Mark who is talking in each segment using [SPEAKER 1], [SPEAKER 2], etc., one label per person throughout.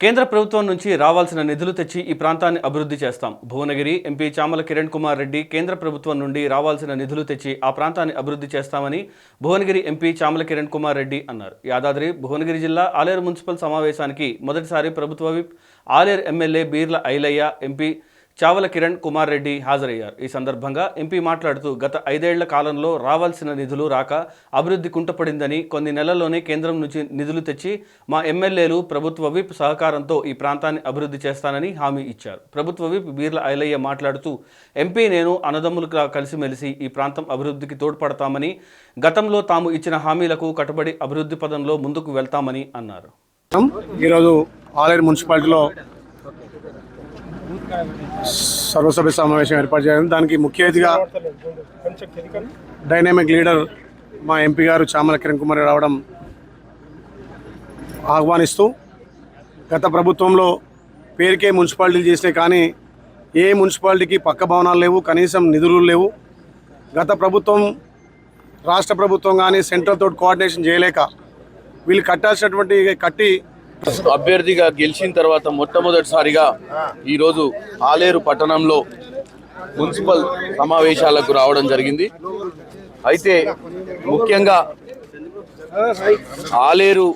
[SPEAKER 1] కేంద్ర ప్రభుత్వం నుంచి రావాల్సిన నిధులు తెచ్చి ఈ ప్రాంతాన్ని అభివృద్ధి చేస్తాం. భువనగిరి ఎంపీ చామల కిరణ్ కుమార్ రెడ్డి కేంద్ర ప్రభుత్వం నుండి రావాల్సిన నిధులు తెచ్చి ఆ ప్రాంతాన్ని అభివృద్ధి చేస్తామని భువనగిరి ఎంపీ చామల కిరణ్ కుమార్ రెడ్డి అన్నారు. యాదాద్రి భువనగిరి జిల్లా ఆలేరు మున్సిపల్ సమావేశానికి మొదటిసారి ప్రభుత్వ whip Aleru MLA Beerla Ailaiah MP Chavala Kiran Kumar Reddy హాజరయ్యారు. ఈ సందర్భంగా ఎంపీ మాట్లాడుతూ గత ఐదేళ్ళ కాలంలో రావాల్సిన నిధులు రాక అభివృద్ధి కుంటపడిందని కొన్ని నెలల్లోనే కేంద్రం నుంచి నిధులు తెచ్చి మా ఎమ్మెల్యేలు ప్రభుత్వ విప్ సహకారంతో ఈ ప్రాంతాన్ని అభివృద్ధి చేస్తానని హామీ ఇచ్చారు. ప్రభుత్వ విప్ బీర్ల ఐలయ్య మాట్లాడుతూ ఎంపీ నేను అన్నదమ్ములుగా కలిసిమెలిసి ఈ ప్రాంతం అభివృద్ధికి తోడ్పడతామని గతంలో తాము ఇచ్చిన హామీలకు కట్టుబడి అభివృద్ధి పదంలో ముందుకు వెళ్తామని అన్నారు.
[SPEAKER 2] ఈరోజు ఆలేరు మున్సిపాలిటీలో సర్వసభ్య సమావేశం ఏర్పాటు చేయడం దానికి ముఖ్య అతిథిగా డైనామిక్ లీడర్ మా ఎంపీ గారు చామల కిరణ్ కుమార్ రావడం ఆహ్వానిస్తూ గత ప్రభుత్వంలో పేరుకే మున్సిపాలిటీలు చేసినాయి కానీ ఏ మున్సిపాలిటీకి పక్క భవనాలు లేవు కనీసం నిధులు లేవు. గత ప్రభుత్వం రాష్ట్ర ప్రభుత్వం కానీ సెంట్రల్ తోటి కోఆర్డినేషన్ చేయలేక వీళ్ళు కట్టాల్సినటువంటి కట్టి
[SPEAKER 3] అభ్యర్థిగా గెలిచిన తర్వాత మొట్టమొదటిసారిగా ఈరోజు ఆలేరు పట్టణంలో మున్సిపల్ సమావేశాలకు రావడం జరిగింది. అయితే ముఖ్యంగా ఆలేరు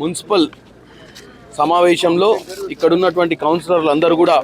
[SPEAKER 3] మున్సిపల్ సమావేశంలో ఇక్కడ ఉన్నటువంటి కౌన్సిలర్లు అందరూ కూడా